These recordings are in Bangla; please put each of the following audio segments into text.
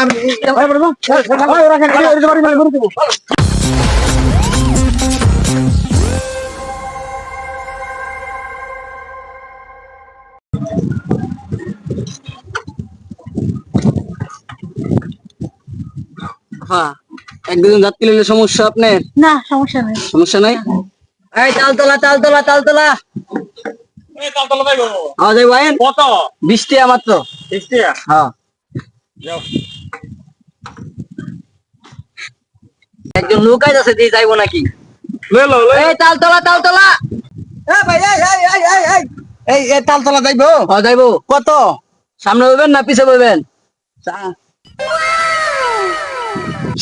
আমি। হ্যাঁ এক দুজন নিলে সমস্যা আপনার? না সমস্যা নেই। সমস্যা নাই? এই তালতলা তালতলা তালতলা। কত? বিশ টাকা মাত্র। বিশ টাকা? হ্যাঁ একজন লোক আছে দিয়ে যাইবো নাকি। এই তালতলা তালতলা এই তালতলা যাইবো যাইবো কত? সামনে বলবেন না পিছে বলবেন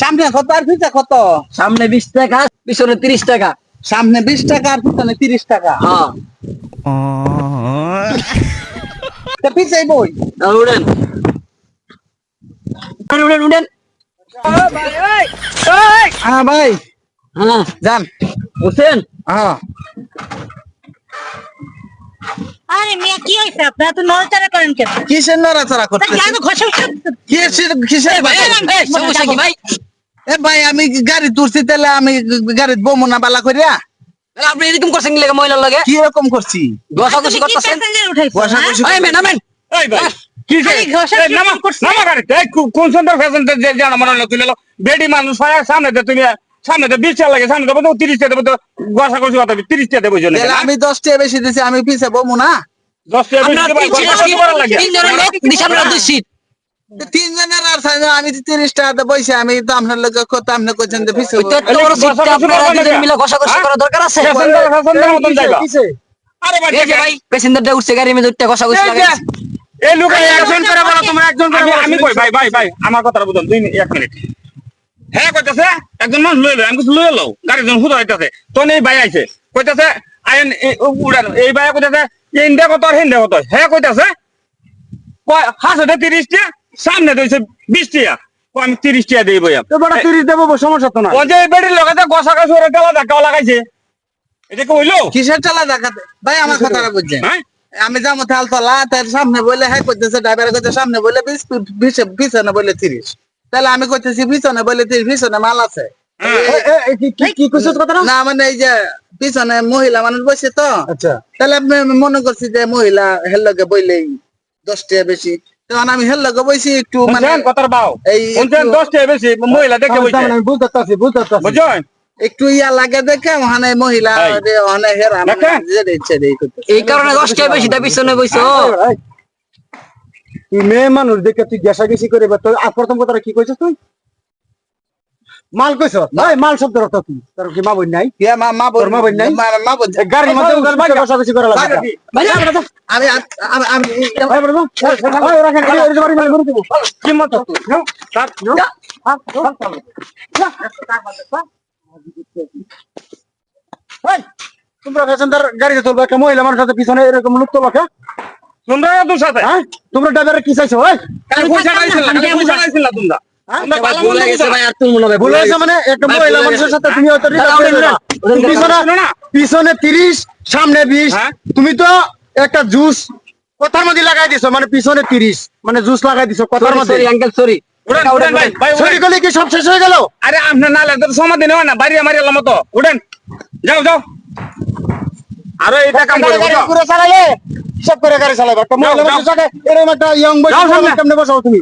সামনে কত আর পিছে কত? সামনে বিশ টাকা পিছনে তিরিশ টাকা। সামনে বিশ টাকা আর পিছনে তিরিশ টাকা। হ্যাঁ। তা পিছে বই আর উড়েন উড়েন, উড়েন উড়েন হ্যাঁ ভাই হ্যাঁ যান বুঝছেন হ্যাঁ আরে মেয়ে কি হয়েছে? আপনারা তো নড়াচড়া করেন কেন? কিসের নড়াচড়া তা করতে কেন ঘষা কিসের কিসের এই, সমস্যা কি ভাই? এ ভাই আমি গাড়ি তুলছি তাহলে আমি গাড়ি বমু না বালা করিয়া আপনি এরকম করছেন লাগে মহিলার লাগে? কি রকম করছি? ঘষাঘষি কি করতেছেন উঠাইছো ঘষাঘষি এই নামেন। এই ভাই, কি নামা, করছে? নামা। এই কোন সুন্দর ফ্যাশনটা যে জানো মনে হলো তুলে লো। বেডি মানুষ হয়, সামনে দিয়ে তুমি সামনে দিয়ে বিশ টাকা লাগে সামনে তো তিরিশ টাকা দেবো তো ঘষা ঘষি কথা তিরিশ টাকা দেবো জন্য। আমি দশ টাকা বেশি দিছি আমি পিছে বমু না? দশ টাকা বেশি লাগে। তিনজনের লোক দিশা আপনারা দুই সিট তিনজনের আমি তিরিশ টাকা বইছে আমি তো আপনার লোক কত আপনি পিছে। তো মিলে ঘষাঘষি করা দরকার আছে? ফ্যাশনটা ফ্যাশনটার মতন যাইবা। কিসে? আরে ভাই এই যে ভাই প্যাসেঞ্জারটা উঠছে গাড়ির মধ্যে উঠতে ঘষাঘষি লাগাইছে। এই লোক একজন করে বলো তোমরা একজন করে আমি কই ভাই ভাই ভাই আমার কথাটা বুঝুন দুই মিনিট এক মিনিট। হ্যাঁ কইতাছে একজন মানুষ লই লো আমি কিছু লই লো গাড়ি জন হুদা হইতাছে। তো এই ভাই আইছে। কইতাছে আইন উড়ান এই ভাই কইতাছে ইন্ডিয়া কত আর হিন্দিয়া কত? হ্যাঁ কইতাছে। কয় হাসতে তিরিশ টিয়া সামনে দিয়েছে বিশ টিয়া। আমি তিরিশ টিয়া দিই বইয়া। তো বেটা তিরিশ দেবো সমস্যা তো না ও যে এই বেড়ির লগাতে গসা কাছে ওরা গেলা ধাক্কা লাগাইছে এটা কি হইল? কিসের চালা দেখাতে ভাই আমার কথাটা বুঝছেন? হ্যাঁ? আমি যাব তালতলা তার সামনে বলে হ্যাঁ করতেছে ড্রাইভার কইতে সামনে বলে বিশ বিশ- পিছনে বলে তিরিশ। তাহলে আমি কইতেছি পিছনে বলে তিরিশ পিছনে মাল আছে। হ্যাঁ। এ- এ- এ, কি- কি- কি কইছিস কথা না মানে এই যে পিছনে মহিলা মানুষ বসে তো। আচ্ছা। তাহলে আমি মনে করছি যে মহিলা হেল্লকে বইলেই দশ টাকা বেশি। আমি হেল্লকে বইছি একটু মানে কথার বাও এই শুনছেন একটু- দশ টাকা বেশি মহিলা দেখে তার আমি বুঝতে পারছি বুঝতে পারছি বুঝছেন? একটু ইয়া লাগে দেখে ওখানে মহিলা এই। যে ওখানে হেরা মানে দেখেন? যেটা ইচ্ছে দিয়ে এই কারণে দশটা বেশিটা পিছনে বইছো? তুই মেয়ে মানুষ দেখে তুই গেসা গেছি করে তোর প্রথম কথাটা কি কইছিস তুই? মাল কইছ? ভাই মাল শব্দ অর্থ কি? তোর কি মা বোন নাই? ইয়া মা মা তোর মা বোন নাই? মা এ গাড়ির মধ্যে উঠে বসাবসি করা লাগবে। ভাই, আমি আমি আমি ভাই বড় ভাই, ভাই, রাখেন, এই যে বাড়ি মালিক করে দেবো। কি মত? নাও, তার- এই, তোমরা প্যাসেঞ্জার গাড়িতে চলবে একটা মহিলা মানুষ সাথে পিছনে এরকম লোক তো লোকে তোমরা তোর সাথে? হ্যাঁ? তোমরা ড্রাইভারে কি চাইছো আইছিল তোমরা? না। না। পিছনে না। তিরিশ সামনে বিশ। হ্যাঁ। তুমি তো একটা জুস কথার মধ্যে লাগাই দিছো মানে পিছনে তিরিশ মানে জুস লাগাই দিছো কথার মধ্যে। আঙ্কেল সরি কি সব শেষ হয়ে গেল? আরে আপনার নালে তো সমাধি নেওয়া না বাড়ি মারি এলাম তো উঠেন। যাও যাও। আরে এটা কাম করে? পুরো চালাইলে হিসাব করে গাড়ি চালাবে। একটা মহিলা এরকম একটা ইয়ং বয়স কেমনে বসাও তুমি?